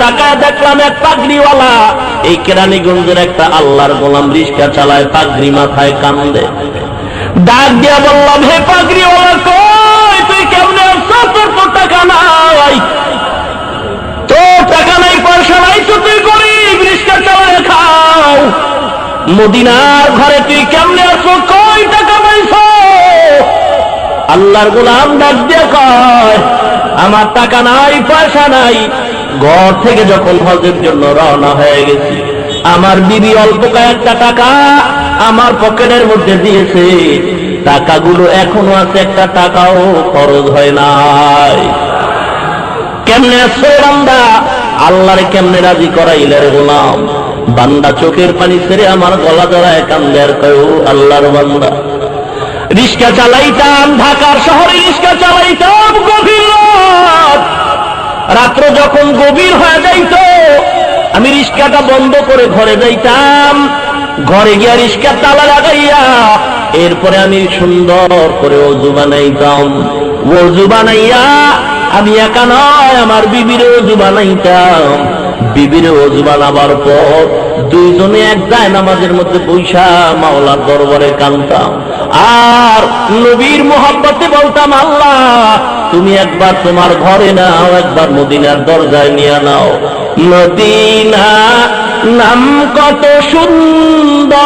তাকায় দেখলাম এক পাগড়িওয়ালা। এই কেরানীগঞ্জের একটা আল্লাহর গোলাম রিস্কা চালায়, পাগড়ি মাথায় কান্দে। ডাক দিয়া বললাম হে পাগড়িওয়ালা কই? তুই কেমনে আসছো? টাকা নাই। টাকা নাই, পয়সা নাই, তো তুই গরিব চালায় খাও। মদিনার ঘরে তুই কেমনে আসো কই টাকা পাইছো? আল্লাহর গোলাম ডাক দিয়ে কয়, আমার টাকা নাই, পয়সা নাই ঘর থেকে যখন হজের জন্য রওনা হয়ে গেছি, আমার বিবি অল্প কয়েকটা টাকা আমার পকেটের মধ্যে দিয়েছে। টাকাগুলো এখনও আছে, একটা টাকাও খরচ হয় নাই। কেমনে আসছো বান্দা? আল্লাহরে কেমনে রাজি করাইলে রে গোলাম? বান্দা চোখের পানি ছেড়ে আমার গলা জড়ায় কান্দে আর কয় আল্লাহর বান্দা, রিক্সা চালাইতাম, ঢাকার শহরে রিক্সা চালাইতাম, গভীর রাত্র যখন গভীর হয়ে যাইত, আমি রিক্সাটা বন্ধ করে ঘরে যাইতাম। ঘরে গিয়া রিক্সা তালা লাগাইয়া এরপরে আমি সুন্দর করে অজু বানাইতাম। অজু বানাইয়া আমি একা নয়, আমার বিবির অজু বানাইতাম। বিবির অজু বানাবার পর দুইজনে এক যায় নামাজের মধ্যে বৈশা মাওলার দরবারে কানতাম আর নবীর মোহাম্মতে বলতাম, আল্লাহ, তুমি একবার তোমার ঘরে নাও, একবার মদিনার দরজায় নিয়ে নাও। মদিনা নাম কত সুন্দর।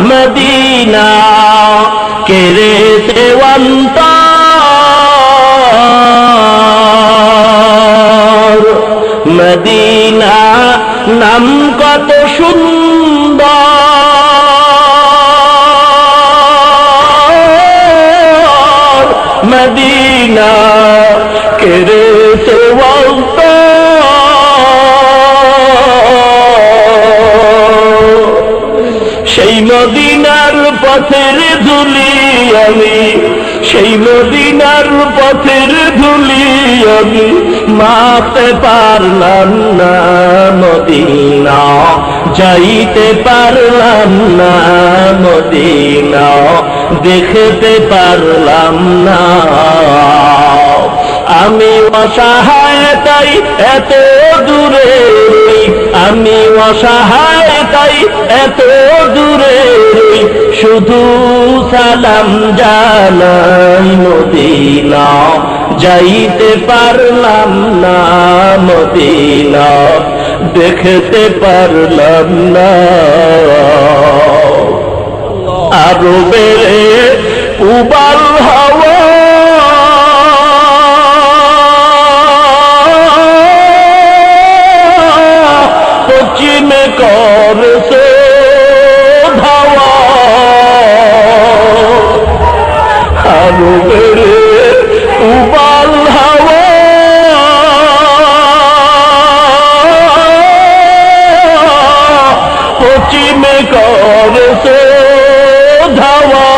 মদিনা কেরে সেবন্তর মদিনা নাম কত সুন্দর। মদিনা কেরে সেই মদিনার পথের ধুলি আমি, সেই মদিনার পথের ধুলি আমি, মাপতে পারলাম না। মদিনা, যাইতে পারলাম না মদিনা, দেখতে পারলাম না। আমি অসহায় তাই এত দূরে, আমি অসহায় তাই এত দূরে, শুধু সালাম জানাই মদিনা, যাইতে পারলাম না মদিনা। দেখতে পারলাম না। আরও বেড়ে উবাল হাওয়া। পশ্চিমে করছে ধাওয়া আরও বেড়ে করছে ধাওয়া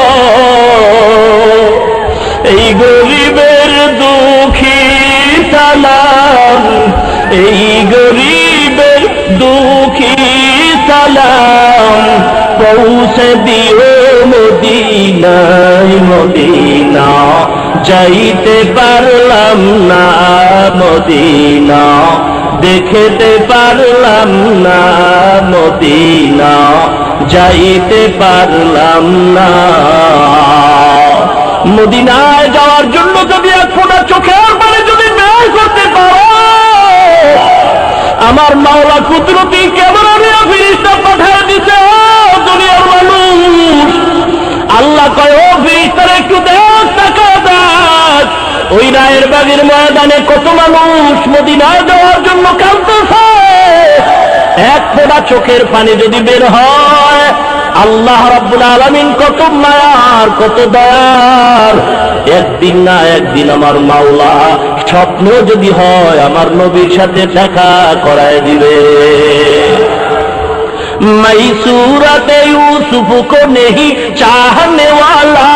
এই গরিবের দুঃখী সালাম এই গরিবের দুঃখী সালাম পৌঁছে দিও মদিনায় মদিনা, যাইতে পারলাম না মদিনা। দেখতে পারলাম না মদিনা, যাইতে পারলাম না। মদিনায় যাওয়ার জন্য যদি এক ফোঁটা চোখের পানি যদি ব্যয় করতে পারো, আমার মাওলা কুদরতি কেমন ওই রায়ের বাগের ময়দানে কত মানুষ মদিনায় দেওয়ার জন্য কাঁদতেছে। এক পোড়া চোখের পানি যদি বের হয়, আল্লাহ রব্বুল আলমিন কত মায়ার, কত দয়ার। একদিন না একদিন আমার মাওলা স্বপ্ন যদি হয়, আমার নবীর সাথে দেখা করায় দিবে। মাইসুরাতে ইউসুফ কো নেহি চাহনে ওয়ালা